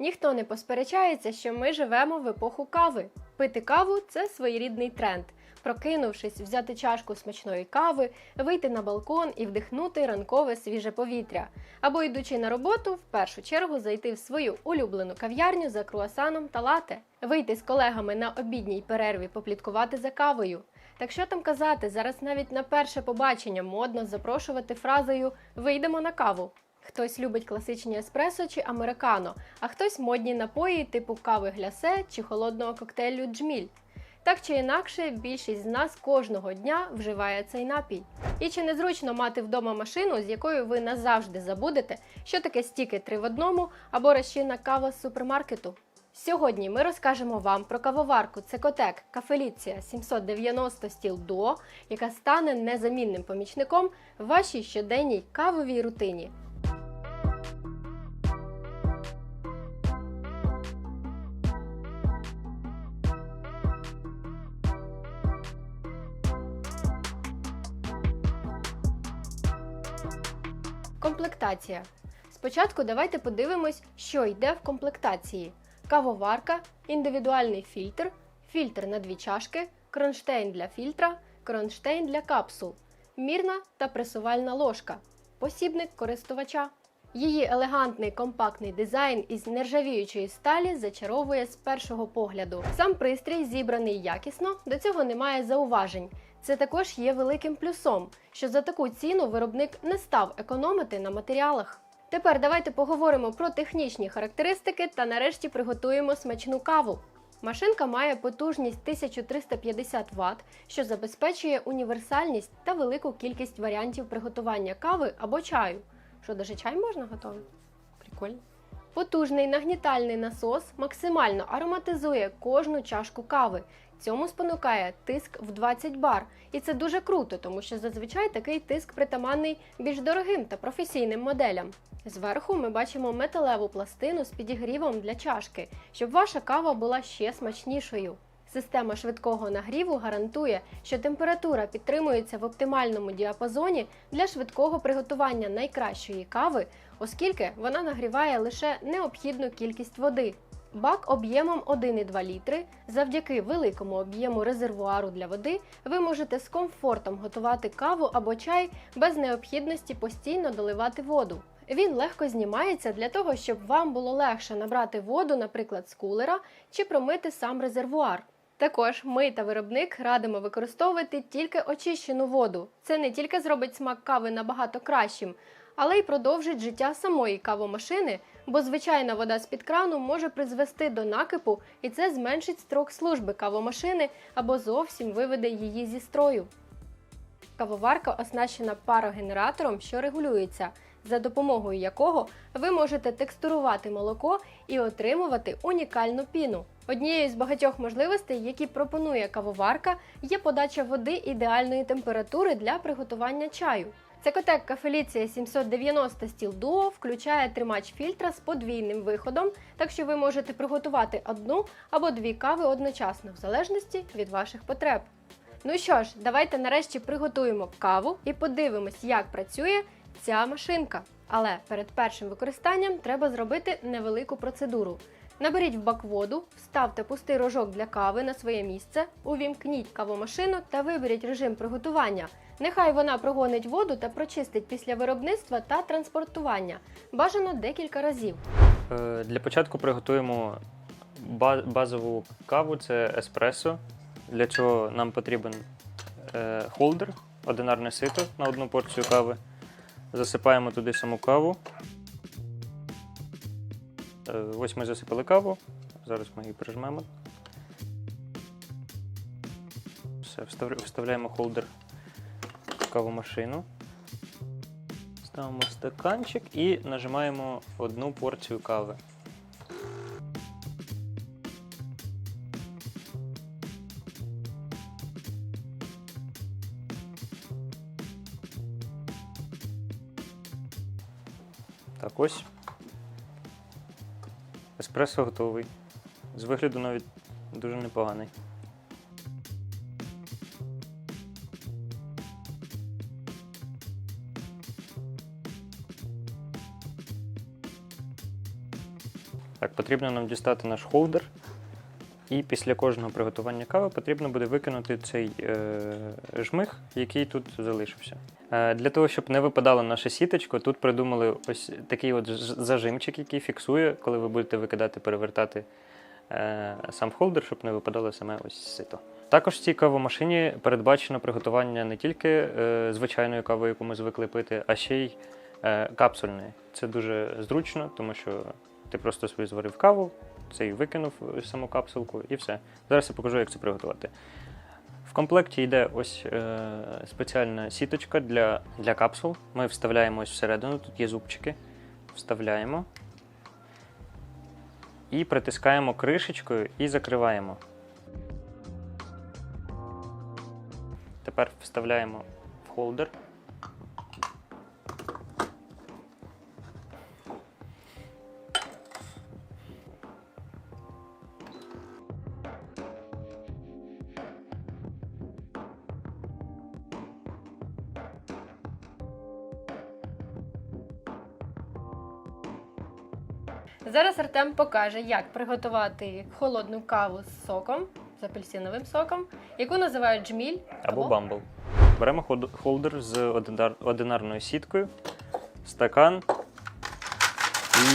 Ніхто не посперечається, що ми живемо в епоху кави. Пити каву це своєрідний тренд. Прокинувшись, взяти чашку смачної кави, вийти на балкон і вдихнути ранкове свіже повітря. Або йдучи на роботу, в першу чергу зайти в свою улюблену кав'ярню за круасаном та лате, вийти з колегами на обідній перерві, попліткувати за кавою. Так що там казати, зараз навіть на перше побачення модно запрошувати фразою Вийдемо на каву. Хтось любить класичні еспресо чи американо, а хтось модні напої типу кави глясе чи холодного коктейлю джміль. Так чи інакше, більшість з нас кожного дня вживає цей напій. І чи незручно мати вдома машину, з якою ви назавжди забудете, що таке стіки 3 в одному або розчинна кава з супермаркету? Сьогодні ми розкажемо вам про кавоварку Цекотек Кафеліція 790 стіл Дуо, яка стане незамінним помічником в вашій щоденній кавовій рутині. Комплектація. Спочатку давайте подивимось, що йде в комплектації: кавоварка, індивідуальний фільтр, фільтр на дві чашки, кронштейн для фільтра, кронштейн для капсул, мірна та пресувальна ложка, посібник користувача. Її елегантний компактний дизайн із нержавіючої сталі зачаровує з першого погляду. Сам пристрій зібраний якісно, до цього немає зауважень. Це також є великим плюсом, що за таку ціну виробник не став економити на матеріалах. Тепер давайте поговоримо про технічні характеристики та нарешті приготуємо смачну каву. Машинка має потужність 1350 Вт, що забезпечує універсальність та велику кількість варіантів приготування кави або чаю. Що, даже чай можна готувати? Прикольно. Потужний нагнітальний насос максимально ароматизує кожну чашку кави. Цьому спонукає тиск в 20 бар. І це дуже круто, тому що зазвичай такий тиск притаманний більш дорогим та професійним моделям. Зверху ми бачимо металеву пластину з підігрівом для чашки, щоб ваша кава була ще смачнішою. Система швидкого нагріву гарантує, що температура підтримується в оптимальному діапазоні для швидкого приготування найкращої кави, оскільки вона нагріває лише необхідну кількість води. Бак об'ємом 1,2 літри. Завдяки великому об'єму резервуару для води ви можете з комфортом готувати каву або чай без необхідності постійно доливати воду. Він легко знімається для того, щоб вам було легше набрати воду, наприклад, з кулера чи промити сам резервуар. Також ми та виробник радимо використовувати тільки очищену воду. Це не тільки зробить смак кави набагато кращим, але й продовжить життя самої кавомашини, бо звичайна вода з-під крану може призвести до накипу, і це зменшить строк служби кавомашини або зовсім виведе її зі строю. Кавоварка оснащена парогенератором, що регулюється, за допомогою якого ви можете текстурувати молоко і отримувати унікальну піну. Однією з багатьох можливостей, які пропонує кавоварка, є подача води ідеальної температури для приготування чаю. Цекотек Кафеліція 790 стіл Duo включає тримач фільтра з подвійним виходом, так що ви можете приготувати одну або дві кави одночасно, в залежності від ваших потреб. Ну що ж, давайте нарешті приготуємо каву і подивимось, як працює ця машинка. Але перед першим використанням треба зробити невелику процедуру. Наберіть в бак воду, вставте пустий рожок для кави на своє місце, увімкніть кавомашину та виберіть режим приготування. Нехай вона прогонить воду та прочистить після виробництва та транспортування. Бажано декілька разів. Е, Для початку приготуємо базову каву, це еспресо. Для чого нам потрібен е, холдер, одинарне сито на одну порцію кави. Засипаємо туди саму каву. Е, Ось ми засипали каву. Зараз ми її прижмемо. Все, вставляємо холдер в кавомашину. Ставимо стаканчик і нажимаємо одну порцію кави. Так, ось. Еспресо готовий. З вигляду навіть дуже непоганий. Так, потрібно нам дістати наш холдер. І після кожного приготування кави потрібно буде викинути цей е, жмих, який тут залишився. Е, для того, щоб не випадало наше сіточко, тут придумали ось такий от зажимчик, який фіксує, коли ви будете викидати, перевертати е, сам холдер, щоб не випадало саме ось сито. Також в цій кавомашині передбачено приготування не тільки е, звичайної кави, яку ми звикли пити, а ще й е, капсульної. Це дуже зручно, тому що ти просто собі зварив каву, цей викинув е, саму капсулку і все. Зараз я покажу, як це приготувати. В комплекті йде ось е, спеціальна сіточка для, для капсул. Ми вставляємо ось всередину, тут є зубчики. Вставляємо. І притискаємо кришечкою і закриваємо. Тепер вставляємо в холдер. Зараз Артем покаже, як приготувати холодну каву з соком, з апельсиновим соком, яку називають джміль або бамбл. Беремо холдер з одинар- одинарною сіткою, стакан,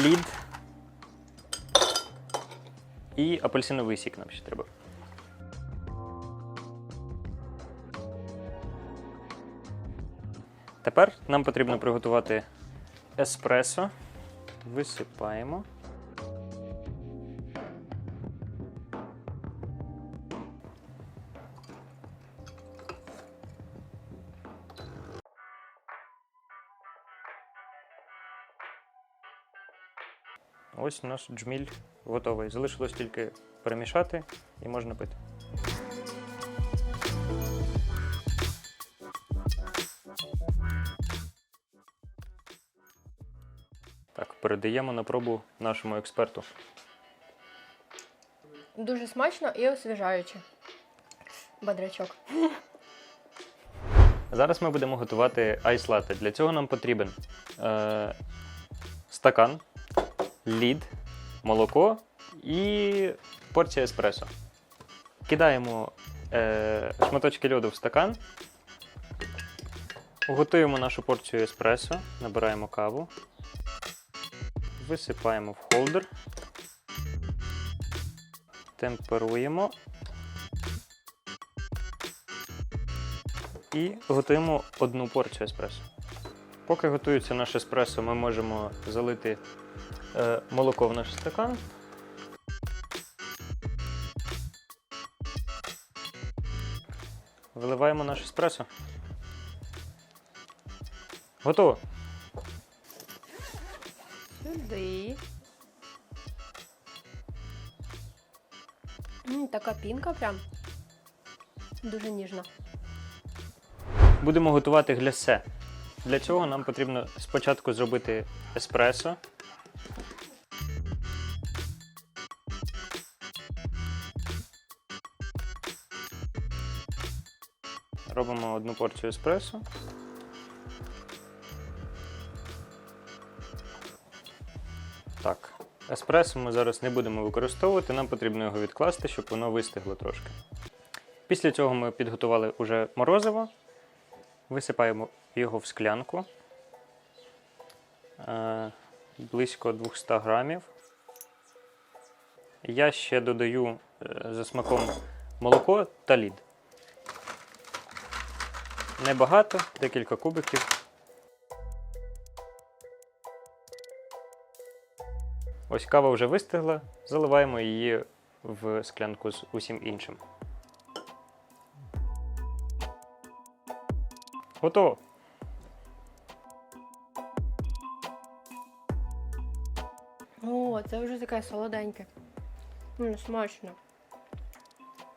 лід і апельсиновий сік нам ще треба. Тепер нам потрібно приготувати еспресо. Висипаємо. Ось наш джміль готовий. Залишилось тільки перемішати і можна пити. Так, передаємо на пробу нашому експерту. Дуже смачно і освіжаюче. Бодрячок. Зараз ми будемо готувати айс латте. Для цього нам потрібен е, стакан, лід, молоко і порція еспресо. Кидаємо е, шматочки льоду в стакан. Готуємо нашу порцію еспресо, набираємо каву, висипаємо в холдер, темперуємо і готуємо одну порцію еспресо. Поки готується наш еспресо, ми можемо залити молоко в наш стакан. Виливаємо наш еспресо. Готово. Сюди. М, така пінка прям. Дуже ніжна. Будемо готувати глясе. Для цього нам потрібно спочатку зробити еспресо. Одну порцію еспресо. Так, еспресо ми зараз не будемо використовувати, нам потрібно його відкласти, щоб воно вистигло трошки. Після цього ми підготували уже морозиво. Висипаємо його в склянку е, близько 200 грамів. Я ще додаю е, за смаком молоко та лід. Небагато, декілька кубиків. Ось кава вже вистигла, заливаємо її в склянку з усім іншим. Готово. О, це вже таке солоденьке. М, смачно.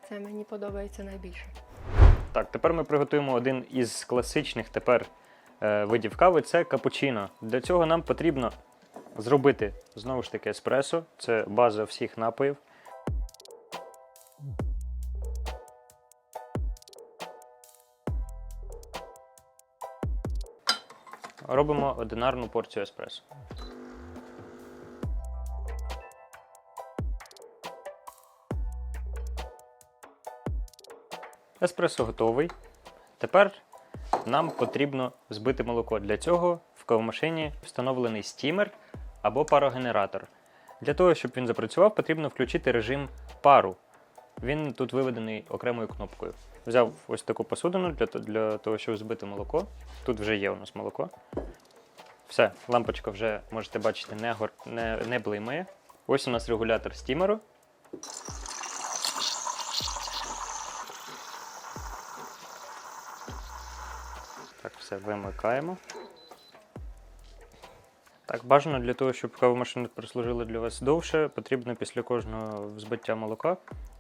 Це мені подобається найбільше. Так, тепер ми приготуємо один із класичних тепер е, видів кави це капучино. Для цього нам потрібно зробити знову ж таки еспресо, це база всіх напоїв. Робимо одинарну порцію еспресо. Еспресо готовий. Тепер нам потрібно збити молоко. Для цього в кавомашині встановлений стімер або парогенератор. Для того, щоб він запрацював, потрібно включити режим пару. Він тут виведений окремою кнопкою. Взяв ось таку посудину для, для того, щоб збити молоко. Тут вже є у нас молоко. Все, лампочка вже можете бачити не, не, не блимає. Ось у нас регулятор стімеру. Все вимикаємо. Так, бажано для того, щоб кавомашина прослужила для вас довше, потрібно після кожного взбиття молока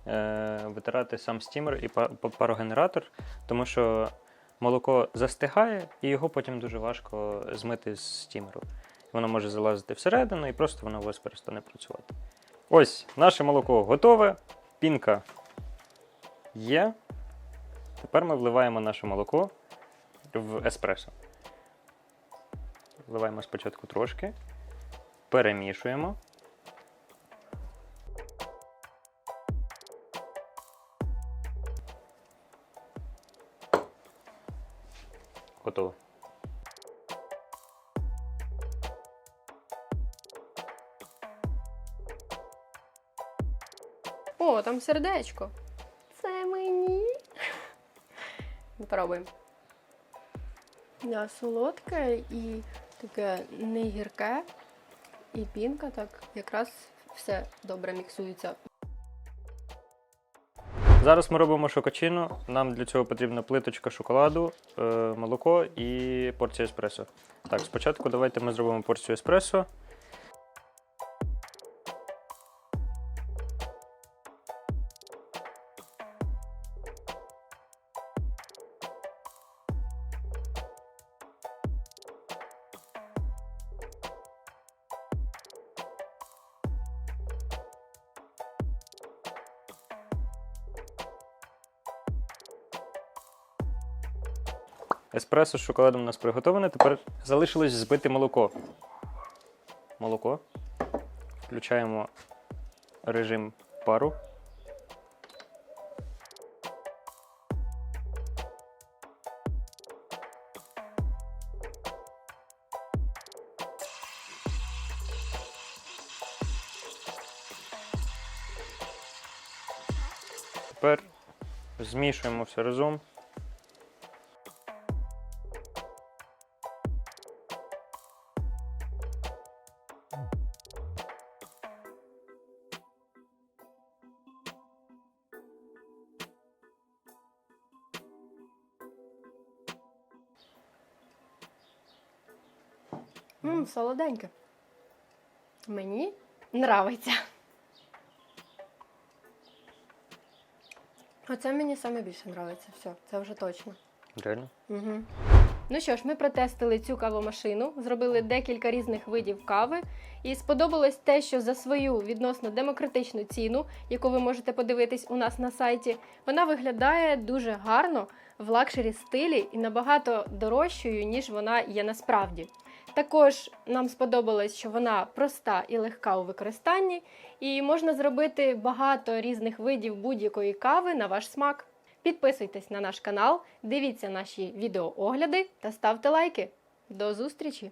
е, витирати сам стімер і па- па- парогенератор, тому що молоко застигає і його потім дуже важко змити з стімеру. Воно може залазити всередину і просто воно у вас перестане працювати. Ось, наше молоко готове, пінка є. Тепер ми вливаємо наше молоко в еспресо. Вливаємо спочатку трошки, перемішуємо. Готово. О, там сердечко. Це мені. Попробуємо. Солодке і таке не гірке, і пінка так якраз все добре міксується. Зараз ми робимо шокочину. Нам для цього потрібна плиточка шоколаду, е, молоко і порція еспресо. Так, спочатку давайте ми зробимо порцію еспресо. Еспресо з шоколадом у нас приготовлене. Тепер залишилось збити молоко. Молоко. Включаємо режим пару. Тепер змішуємо все разом. Мм, солоденьке. Мені нравиться. Оце мені саме більше нравиться. Все, це вже точно. Реально? Угу. Ну що ж, ми протестили цю кавомашину, зробили декілька різних видів кави. І сподобалось те, що за свою відносно демократичну ціну, яку ви можете подивитись у нас на сайті, вона виглядає дуже гарно в лакшері стилі і набагато дорожчою, ніж вона є насправді. Також нам сподобалось, що вона проста і легка у використанні, і можна зробити багато різних видів будь-якої кави на ваш смак. Підписуйтесь на наш канал, дивіться наші відеоогляди та ставте лайки. До зустрічі!